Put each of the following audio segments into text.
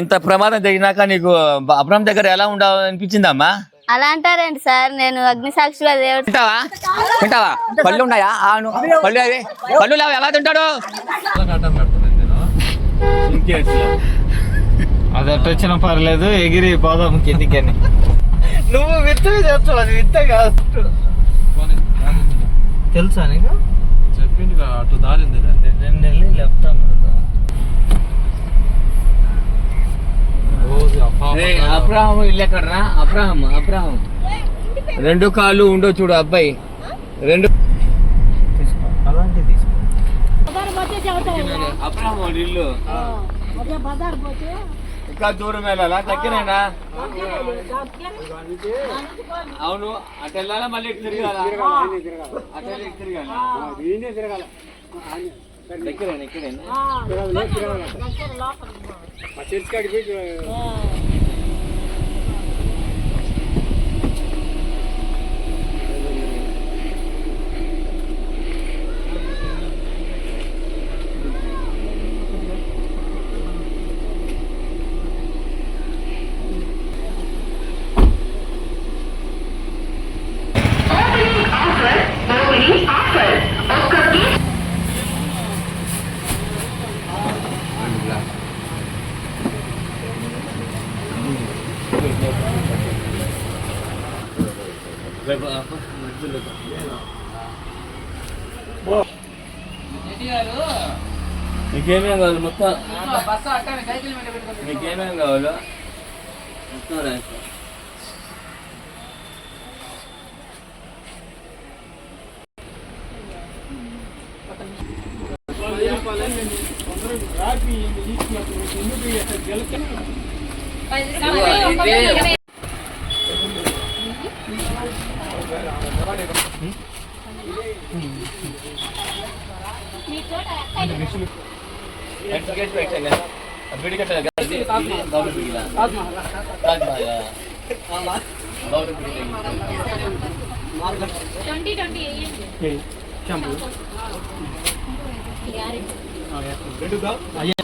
ఇంత ప్రమాదం జరిగినాక నీకు అబ్రహం దగ్గర ఎలా ఉండాలనిపించిందమ్మా? అలా అంటారేంటి సార్ నేను అగ్ని సాక్షిగా దేవుడు తింటావా? తింటావా? పళ్ళు ఉన్నాయా? అవును పళ్ళు అవి. పళ్ళు లేవు ఎలా తింటాడు? అది ఎట్ట వచ్చినా పర్లేదు ఎగిరి పోదాం కిందికని నువ్వు విత్తగా చేస్తావు అది విత్త కాదు. తెలుసా నీకు? చెప్పింది కదా, అటు దారింది. రెండు నెలలు లెఫ్ట్ అన్నాడు రోజు ఆ పాప రేయ్, అబ్రహాం ఇల్లు ఎక్కడరా? అబ్రహాం అబ్రహాం రెండు కాళ్ళు ఉండో చూడు అబ్బాయి. రెండు అబ్రహాం ఇల్లు. ఇంకా దూరం వెళ్ళాలా? దగ్గరేనా? అవును అటు వెళ్ళాలా? మళ్ళీ తిరగాల? అటు వెళ్ళి ఇటు తిరగాల దగ్గరేనా ఇక్కడేనా నీకేమేం కావాలి మొత్తం? నీకేమేం కావాలో? మొత్తం ரெண்டு தான் ஐயா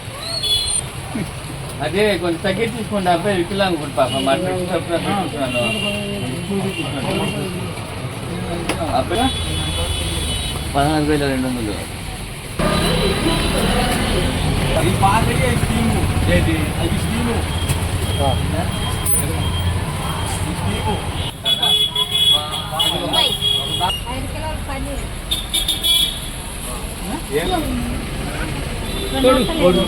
అదే కొంచెం తగ్గించి తీసుకోండి అబ్బాయి వికలాంగ్ కూడా పాప. మాట్లాడుతున్నాను అబ్బాయి పదహారు వేల రెండు వందలు. ఏది? కానీ నాలుగు ఐదు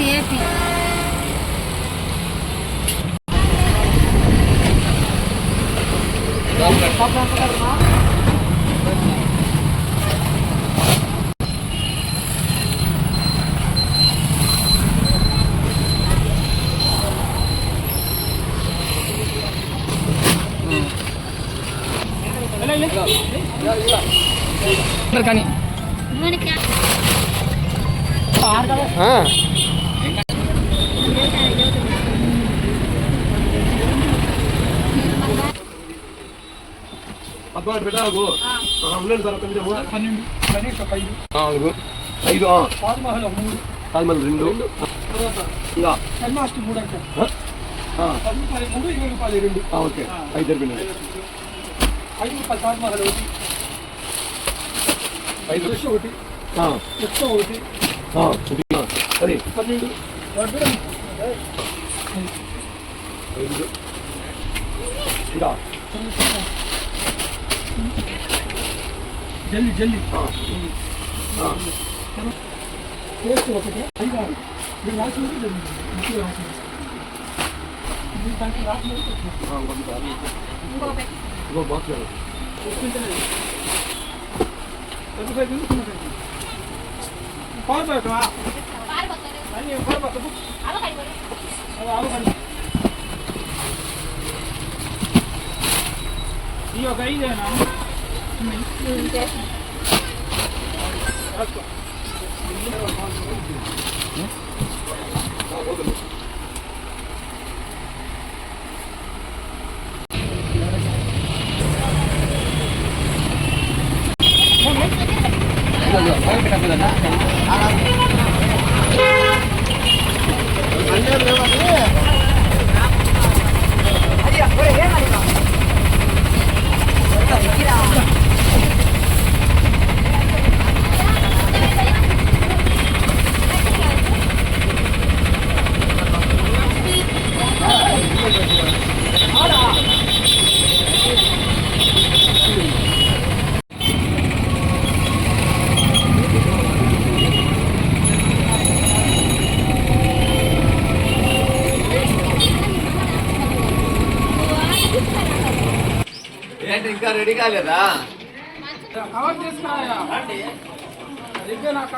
ఆ. తాజ్మహల్ రెండు ఇంకా ఆ. ఆ, ఓకే ఐదు సరిపోయినాయి ఐదు రూపాయలు తాజ్ మహల్ ఒకటి ఐదు లక్షలు ఒకటి లక్ష ఒకటి సరే పన్నెండు ఐదు ఇంకా జల్లి జల్లి టేస్ట్ ఒకటి ఐదు ఆరు మీరు రాసింది జల్లి ఇంట్లో రాసింది ఇది దాంట్లో రాసింది ఇంకో బాక్స్ పాలు పెట్టవా అన్నీ పాలు పెట్టు ఆలు కండి ఈ ఒక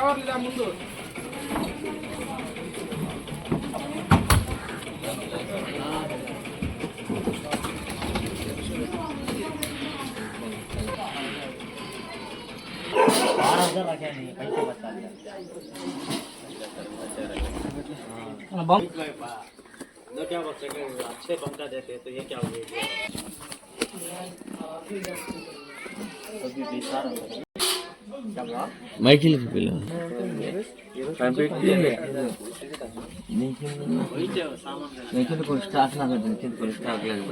దగ్గర నా కవర్ లేదా ముందు మైకిల్ పిల్ల నీకు కొంచెం స్టాక్ నాకు కింద కొంచెం స్టాక్ లేదు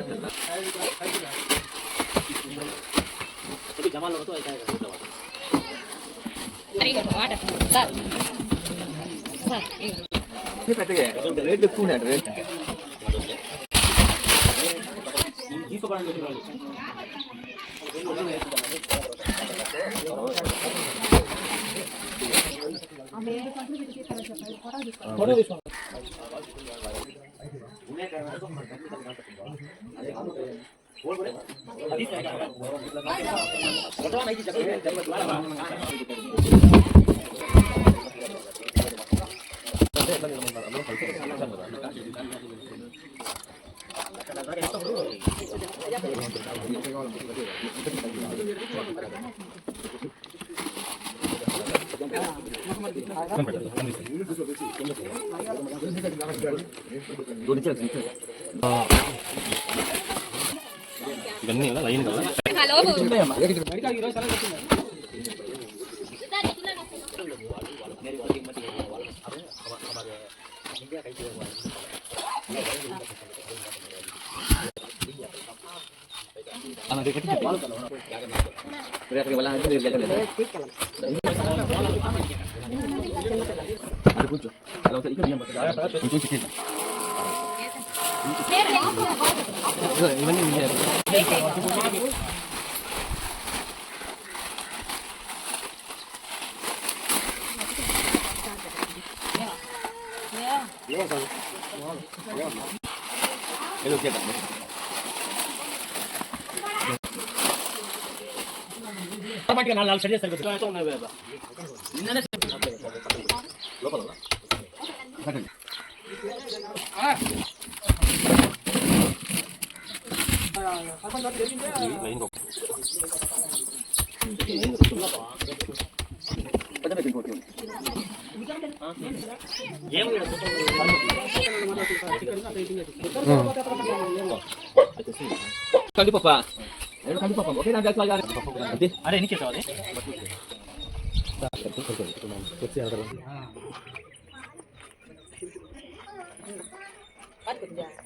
పెట్టాలి రేట్ ఎక్కువ రేట్ తీసుకోవడానికి Gracias. కందిపప్ప ఒకే దాంట్లో కలిపి అరే ఎన్ని చేసావు అది నేను ఒకసారి వైజాగ్ వెళ్ళాం మేము అందరం కలిసి చాలా మంది వాళ్ళలో ఒక ఆయన ఒక లక్ష రూపాయలు ల్యాప్టాప్ జిరాక్స్ సెంటర్ పెట్టించింది అప్పుడు ఆ వీడియో తీసి సార్ కాంటాక్ట్ అయ్యాను.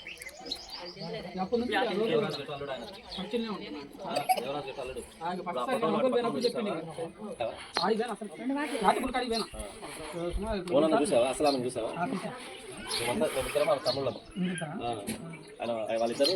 చూసావా కానీ ఐదు వాళ్ళిద్దరు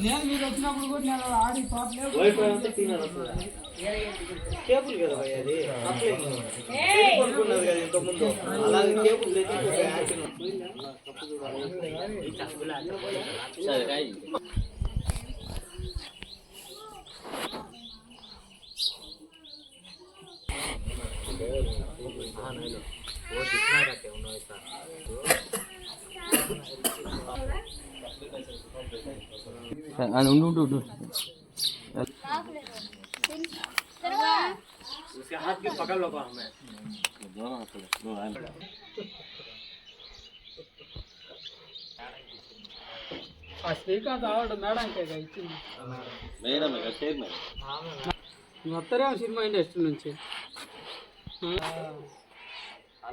నేను మీరు వచ్చినప్పుడు కూడా నేను ఆడి పాటలేదు వైఫై అంటే సిగ్నల్ వస్తుంది కేబుల్ కదా భయ్ అది అప్లై కొనుక్కున్నది కదా ఇంత ముందు అలాగే కేబుల్ తెచ్చి ఒక అది ఉండు ఉండు ఉండు. శ్రీకాంత్ ఆవిడ మేడంకే ఇచ్చింది. మేడం చైర్మన్ నువ్వు వస్తారే సినిమా ఇండస్ట్రీ నుంచి?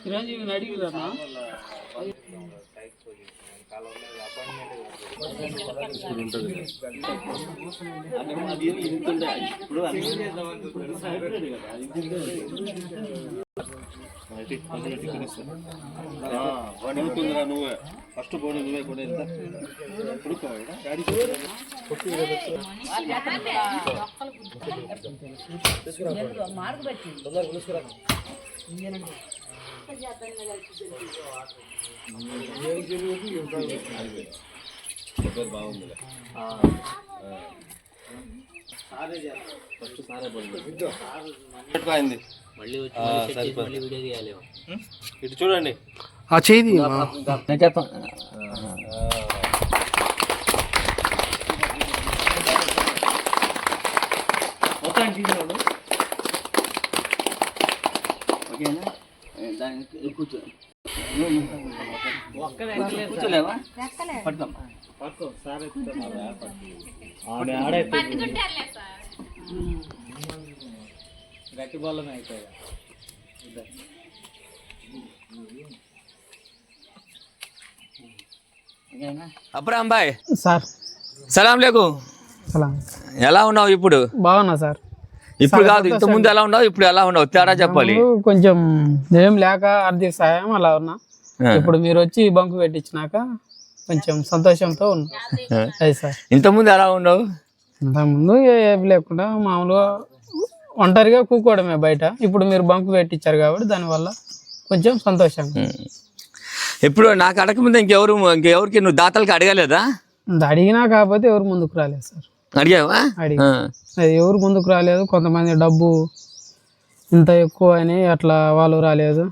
చిరంజీవిని అడిగిరా అది ఇంతుండే ఇప్పుడు అన్ని ఇప్పుడు హైబ్రిడ్ కదా వాడు ఇంతుందిరా నువ్వే ఫస్ట్ పోనీ నువ్వే కూడా ఎంత బాగుందిలే ఫస్ట్ సారే పోయింది మళ్ళీ ఇటు చూడండి. ఆ చేది నేను ఓకేనా? దానికి కూర్చో. కూర్చోలేవా? పట్టుకోమ్మా గట్టి బొల్లమే అవుతుంది అబ్రాహం బాయ్ సార్. సలాం లేకు. ఎలా ఉన్నావు ఇప్పుడు? బాగున్నా సార్. ఇప్పుడు కాదు ఇంత ముందు ఎలా ఉన్నావు? ఇప్పుడు ఎలా ఉన్నావు? తేడా చెప్పాలి. కొంచెం ఏం లేక ఆర్థిక సాయం అలా ఉన్నా. ఇప్పుడు మీరు వచ్చి బంకు పెట్టించినాక కొంచెం సంతోషంతో ఉన్నా. అది సార్. ఇంత ముందు ఎలా ఉన్నావు? ఇంతకుముందు ఏం లేకుండా మామూలుగా ఒంటరిగా కూకోవడమే బయట. ఇప్పుడు మీరు బంకు పెట్టించారు కాబట్టి దానివల్ల కొంచెం సంతోషంగా ఎప్పుడు నాకు అడగ ముందు ఇంకెవరు ఇంకెవరికి నువ్వు దాతలకి అడగలేదా? అడిగినా కాకపోతే ఎవరు ముందుకు రాలేదు సార్. అడిగావా? అడిగి. ఎవరు ముందుకు రాలేదు. కొంతమంది డబ్బు ఇంత ఎక్కువ అని అట్లా వాళ్ళు రాలేదు.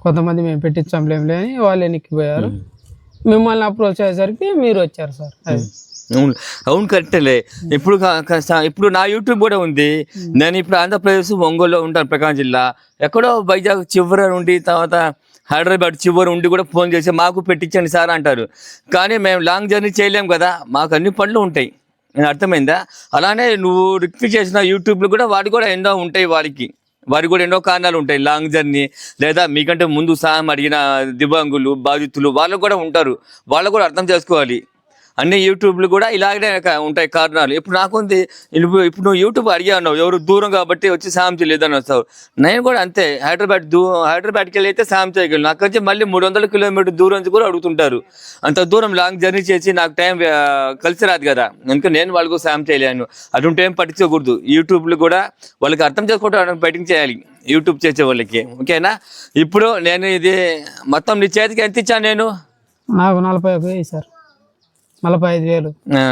కొంతమంది మేము పెట్టించాంలేంలే అని వాళ్ళు ఎన్నికిపోయారు మిమ్మల్ని అప్రోచ్ అయ్యేసరికి మీరు వచ్చారు సార్. అది. అవును. అవును కరెక్టేలే. ఇప్పుడు ఇప్పుడు నా యూట్యూబ్ కూడా ఉంది. నేను ఇప్పుడు ఆంధ్రప్రదేశ్ ఒంగోలులో ఉంటాను ప్రకాశం జిల్లా. ఎక్కడో వైజాగ్ చివర ఉండి తర్వాత హైదరాబాద్ చివర ఉండి కూడా ఫోన్ చేసి మాకు పెట్టించండి సార్ అంటారు. కానీ మేము లాంగ్ జర్నీ చేయలేం కదా మాకు అన్ని పనులు ఉంటాయి. నేను అర్థమైందా? అలానే నువ్వు రిక్వెస్ట్ చేసిన యూట్యూబ్లో కూడా వాటి కూడా ఎన్నో ఉంటాయి వారికి. వారికి కూడా ఎన్నో కారణాలు ఉంటాయి. లాంగ్ జర్నీ లేదా మీకంటే ముందు సహాయం అడిగిన దివ్యాంగులు బాధితులు వాళ్ళు కూడా ఉంటారు. వాళ్ళు కూడా అర్థం చేసుకోవాలి. అన్ని యూట్యూబ్లు కూడా ఇలాగనే ఉంటాయి కారణాలు. ఇప్పుడు నాకుంది ఇప్పుడు ఇప్పుడు నువ్వు యూట్యూబ్ అడిగా ఎవరు దూరం కాబట్టి వచ్చి సాయం చేయలేదని వస్తావు నేను కూడా అంతే హైదరాబాద్ దూ హైదరాబాద్కి వెళ్ళి అయితే సాయం చేయగలను. నాకు వచ్చి మళ్ళీ మూడు వందల కిలోమీటర్ దూరం నుంచి కూడా అడుగుతుంటారు. అంత దూరం లాంగ్ జర్నీ చేసి నాకు టైం కలిసి రాదు కదా. అందుకే నేను వాళ్ళకు సాయం చేయలేను. అటువంటి ఏం పట్టించకూడదు యూట్యూబ్లు కూడా వాళ్ళకి అర్థం చేసుకోవడం బయటింగ్ చేయాలి. యూట్యూబ్ చేసే వాళ్ళకి. ఓకేనా? ఇప్పుడు నేను ఇది మొత్తం నీ చేతికి ఎంత ఇచ్చాను నేను? నాకు నలభై ఒక సార్ నలభై ఐదు వేలు. ఆ,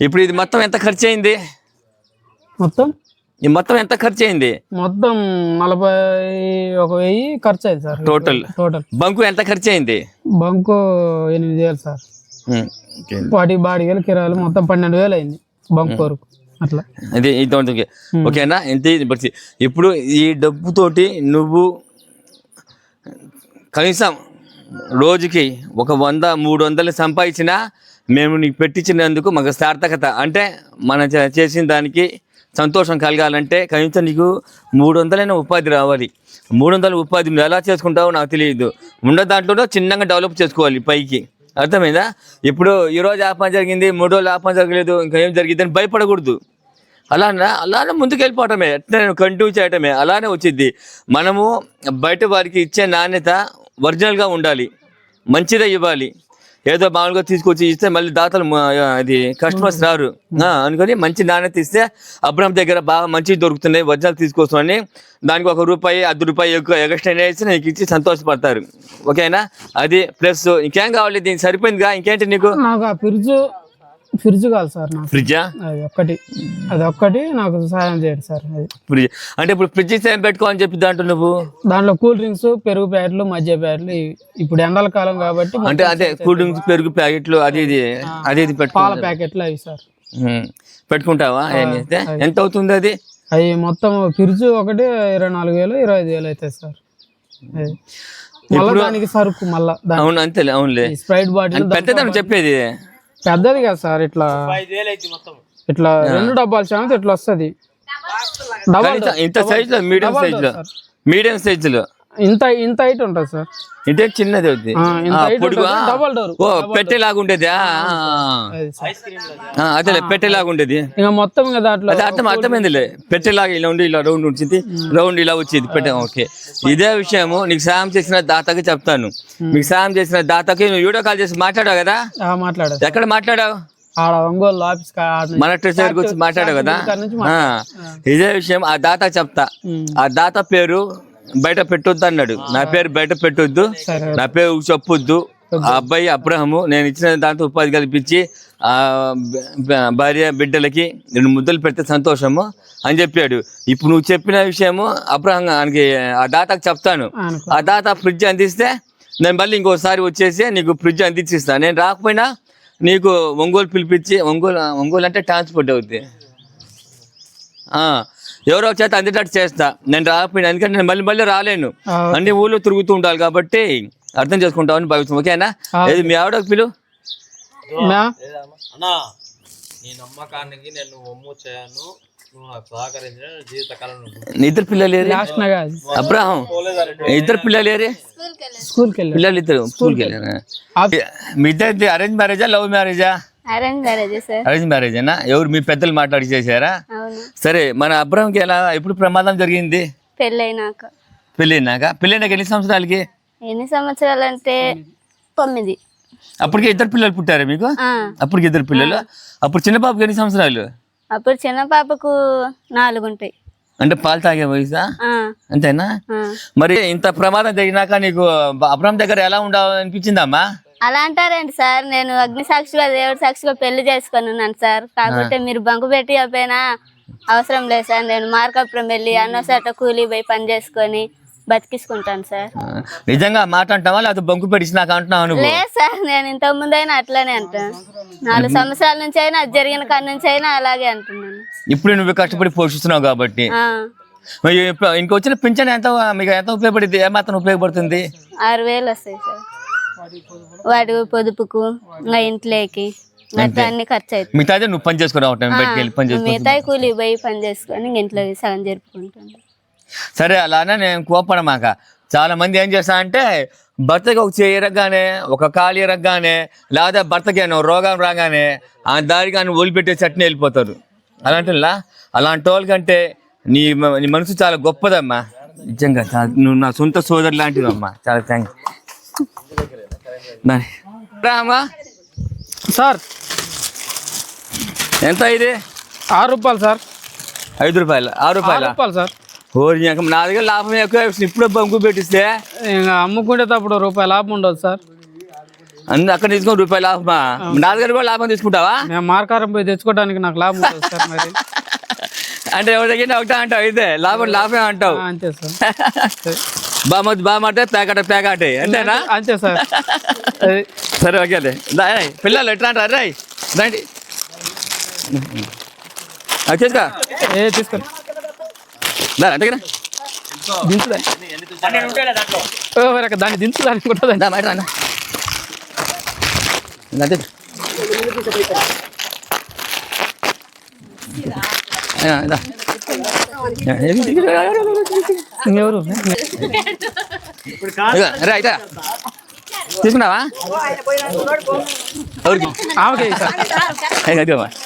ఇప్పుడు ఇది మొత్తం ఎంత ఖర్చు అయింది మొత్తం? ఈ మొత్తం ఎంత ఖర్చు అయింది మొత్తం నలభై ఒక వెయ్యి ఖర్చు అయింది సార్. టోటల్ టోటల్ బంకు ఎంత ఖర్చు అయింది బంకు ఎనిమిది వేలు సార్. వాటి బాడీ వేలు కిరాయిలు మొత్తం పన్నెండు వేలు అయింది బంక్ వరకు అట్లా. ఇది ఇది ఓకే ఓకేనా? పరిస్థితి. ఇప్పుడు ఈ డబ్బుతోటి నువ్వు కనీసం రోజుకి ఒక వంద మూడు వందలు సంపాదించినా మేము నీకు పెట్టించినందుకు మాకు సార్థకత. అంటే మనం చేసిన దానికి సంతోషం కలగాలంటే కనీసం నీకు మూడు వందలైన ఉపాధి రావాలి. మూడు వందల ఉపాధి నువ్వు ఎలా చేసుకుంటావో నాకు తెలియదు. ఉన్న దాంట్లో చిన్నగా డెవలప్ చేసుకోవాలి పైకి. అర్థమైందా? ఇప్పుడు ఈరోజు ఆపన జరిగింది మూడు రోజులు ఆపన జరగలేదు ఇంకా ఏం జరిగిందని భయపడకూడదు. అలానే అలానే ముందుకు వెళ్ళిపోవటమే ఎట్లా కంటిన్యూ చేయటమే. అలానే వచ్చింది మనము బయట వారికి ఇచ్చే నాణ్యత ఒరిజినల్గా ఉండాలి. మంచిదే ఇవ్వాలి. ఏదో మామూలుగా తీసుకొచ్చి ఇస్తే మళ్ళీ దాతలు అది కస్టమర్స్ రారు. అనుకొని మంచి నాణ్యత ఇస్తే అబ్రహం దగ్గర బాగా మంచివి దొరుకుతున్నాయి ఒరిజినల్ తీసుకొస్తామని దానికి ఒక రూపాయి అర్ధ రూపాయి ఎక్కువ ఎక్స్ట్రా వేసి నీకు ఇచ్చి సంతోషపడతారు. ఓకేనా? అది ప్లస్ ఇంకేం కావాలి? దీనికి సరిపోయిందిగా? ఇంకేంటి నీకు? నాకు ఆ ఫ్రిడ్జ్ కావాలి సార్ నాకు. ఫ్రిడ్జా? అది ఒక్కటి. అది ఒక్కటి నాకు సహాయం చేయండి సార్ అది. ఫ్రిడ్జ్. అంటే ఇప్పుడు ఫ్రిడ్జ్ ఏం పెట్టుకోవాలని చెప్పి దాంట్లో నువ్వు? దాంట్లో కూల్ డ్రింక్స్ పెరుగు ప్యాకెట్లు మధ్య ప్యాకెట్లు. ఇప్పుడు ఎండల కాలం కాబట్టి అంటే అదే కూల్ డ్రింక్స్ పెరుగు ప్యాకెట్లు అది ఇది అది ఇది పాల ప్యాకెట్లు అవి సార్. పెట్టుకుంటావా? ఎంత అవుతుంది అది? అవి మొత్తం ఫ్రిడ్జ్ ఒకటి ఇరవై నాలుగు వేలు ఇరవై ఐదు వేలు అవుతాయి సార్. మళ్ళా దానికి సరుకు మళ్ళా అవును అంతేలే అవునులే. స్ప్రైట్ బాటిల్ పెద్దదని చెప్పేది. పెద్దది కదా సార్ ఇట్లా ఇట్లా రెండు డబ్బాలు చామంతి ఇట్లా వస్తుంది. ఇంత సైజ్లో మీడియం సైజ్లో. మీడియం సైజ్లో. ఇంత ఇంత హైట్ ఉంటుంది సార్. ఇదే చిన్నది అవుతుంది. డబల్ డోర్ ఓ పెట్టేలాగా ఉండేది ఆ, ఆ, అది సార్. ఆ. ఆ, అదేలే పెట్టేలాగా ఉండేది ఇంకా మొత్తం దాంట్లో అది అర్థం అర్థమైందిలే పెట్టేలాగా ఇలా ఉండి ఇలా రౌండ్ వచ్చింది రౌండ్ ఇలా వచ్చేది. పెట్టే ఓకే. ఇదే విషయము నీకు సాయం చేసిన దాతకి చెప్తాను. నీకు సాయం చేసిన దాతకి నువ్వు వీడియో కాల్ చేసి మాట్లాడావు కదా? ఆ, మాట్లాడారు ఎక్కడ మాట్లాడావు. మన ట్రెస్ దగ్గరికి వచ్చి మాట్లాడావు కదా? ఇదే విషయం ఆ దాత చెప్తా. ఆ దాత పేరు బయట పెట్టొద్దు అన్నాడు. నా పేరు బయట పెట్టొద్దు. నా పేరు చెప్పొద్దు. ఆ అబ్బాయి అబ్రహము నేను ఇచ్చిన దాంతో ఉపాధి కల్పించి ఆ భార్య బిడ్డలకి రెండు ముద్దలు పెడితే సంతోషము అని చెప్పాడు. ఇప్పుడు నువ్వు చెప్పిన విషయము అబ్రహం ఆయనకి ఆ దాతకు చెప్తాను. ఆ దాత ఫ్రిడ్జ్ అందిస్తే నేను మళ్ళీ ఇంకోసారి వచ్చేసి నీకు ఫ్రిడ్జ్ అందించిస్తాను నేను రాకపోయినా నీకు ఒంగోలు పిలిపించి ఒంగోలు ఒంగోలు అంటే ట్రాన్స్పోర్ట్ అవుద్ది. ఆ, ఎవరో ఒక చేత అందేటట్టు చేస్తా. నేను రాకపోయినా ఎందుకంటే నేను మళ్ళీ మళ్ళీ రాలేను. అన్ని ఊళ్ళో తిరుగుతూ ఉండాలి కాబట్టి అర్థం చేసుకుంటామని భావిస్తాం ఓకేనా? ఏది మీ ఆవిడ పిలు? మ్యా? అన్నా నీ నమ్మకానికి నేను ఒమ్ము చేయను. నువ్వు నాకు సహకరించిన జీవితకాలం నీ ఇద్దరు పిల్లలు. అబ్రాహం ఇద్దరు పిల్లలు పిల్లలు ఇద్దరు స్కూల్కి వెళ్ళారా? మీ ఇద్దరిది అరేంజ్ మ్యారేజా లవ్ మ్యారేజా అరేంజ్ మ్యారేజ్ సార్? అరేంజ్ మ్యారేజేనా? ఎవరు మీ పెద్దలు మాట్లాడి చేశారా? సరే మన అబ్రహంకి ఎలా? ఎప్పుడు ప్రమాదం జరిగింది? పెళ్ళైనాక. పెళ్ళినాక? పెళ్ళినాక ఎన్ని సంవత్సరాలకి? ఎన్ని సంవత్సరాలు అంటే తొమ్మిది. అప్పటికే ఇద్దరు పిల్లలు పుట్టారా మీకు? అప్పటికి ఇద్దరు పిల్లలు. అప్పుడు చిన్న పాపకి ఎన్ని సంవత్సరాలు? అప్పుడు చిన్న పాపకు నాలుగు ఉంటాయి అంటే పాలు తాగే వయసా? అంతేనా. మరి ఇంత ప్రమాదం జరిగినాక నీకు అబ్రహం దగ్గర ఎలా ఉండాలనిపించిందమ్మా? అలా అంటారేంటి సార్. నేను అగ్ని సాక్షిగా దేవుడి సాక్షిగా పెళ్ళి చేసుకొని ఉన్నాను సార్ కాకపోతే మీరు బంకు పెట్టి అయిపోయినా అవసరం లేదు సార్. నేను మార్కాపురం వెళ్ళి అన్నోసాట కూలీ పోయి పని చేసుకొని బతికించుకుంటాను సార్. నిజంగా మాట అంటావా లేకపోతే బంకు పెట్టించి నాకు అంటున్నావు లేదు సార్. నేను ఇంతకు ముందైనా అట్లానే అంటాను నాలుగు సంవత్సరాల నుంచి అయినా అది జరిగిన కాడి నుంచి అయినా అలాగే అంటున్నాను. ఇప్పుడు నువ్వు కష్టపడి పోషిస్తున్నావు కాబట్టి. ఇంకొచ్చిన పింఛన్ ఎంత మీకు ఎంత ఉపయోగపడింది ఏమాత్రం ఉపయోగపడుతుంది? ఆరు వేలు వస్తాయి సార్. వాటి పొదుపుకు ఇంకా ఇంట్లోకి అట్లా అన్ని ఖర్చు అవుతాయి మిగతా నువ్వు పని బయటికి వెళ్ళి మిగతా కూలీ పోయి పని చేసుకొని ఇంక ఇంట్లో సగం జరుపుకుంటాను సరే అలానే నేను కోపడమాక చాలా మంది ఏం చేస్తా అంటే భర్తకి ఒక చేయి రగ్గానే ఒక కాలు రగ్గానే లేదా భర్తకి రోగం రాగానే ఆ దారికి ఆయన వదిలిపెట్టే చట్నీ వెళ్ళిపోతారు. అలాంటిలా? అలాంటి వాళ్ళకంటే నీ నీ మనసు చాలా గొప్పదమ్మా. నిజంగా నువ్వు నా సొంత సోదరు లాంటివమ్మా చాలా థ్యాంక్స్ రామా? సార్. ఎంత ఇది? ఆరు రూపాయలు సార్. ఐదు రూపాయలు. ఆరు రూపాయల? రూపాయలు సార్. ఓరి నా దగ్గర లాభం ఎక్కువ ఇప్పుడు బంకు పెట్టిస్తే? ఇంకా అమ్ముకునేటప్పుడు రూపాయి లాభం ఉండదు సార్. అన్ని అక్కడ తీసుకొని రూపాయలు లాభమా? నా దగ్గర కూడా లాభం తీసుకుంటావా? నేను మార్కారం పోయి తెచ్చుకోవడానికి నాకు లాభం ఉండదు సార్ మరి. అంటే ఎవరి దగ్గర ఒకటే అంటావు అయితే? లాభం లాభమే అంటావు. అంతే సార్. బామతి బామంటే పేకాట పేకాటే అంతేనా? అంతే సార్. అది సరే ఓకేలే దా, ఏయ్, పిల్లలు ఎట్లా అంటారు? రండి రండి. అది చేసుకో ఏ తీసుకోండి దా అంతేనా దించుదా దాన్ని దించుదానికి కూడా దా మాట రానా అంతే ఆ, దా. ఇంకెవరు ఇదిగో, రా అయితే తీసుకున్నావా ఎవరికి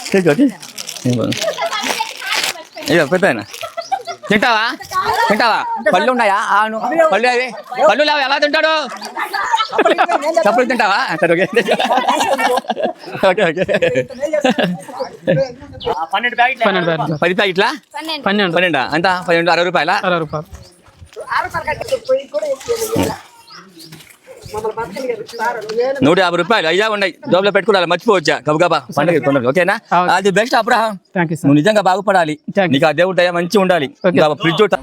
తీసుకో అయ్యో పెద్ద తింటావా? తింటావా? పళ్ళు ఉన్నాయా? అవును పళ్ళు అవి. పళ్ళు లేవు ఎలా తింటాడు? చప్పుడు తింటావా? సరే ఓకే. Okay okay. పన్నెండు ప్యాకెట్లు. సార్. పది ప్యాకెట్లా? పన్నెండు. పన్నెండా. అంతా పన్నెండు అరవై రూపాయల? అరవై రూపాయలు. నూట యాభై రూపాయలు అయ్యా ఉన్నాయి. జోబులో పెట్టుకోవాలి మర్చిపోవచ్చా? గబగబా పండుగ తొందరగా ఓకేనా. అది best Abraham thank you sir నువ్వు నిజంగా బాగుపడాలి. నీకు ఆ దేవుడు దయ మంచిగా ఉండాలి. ఫ్రిడ్జ్ ఒకటి-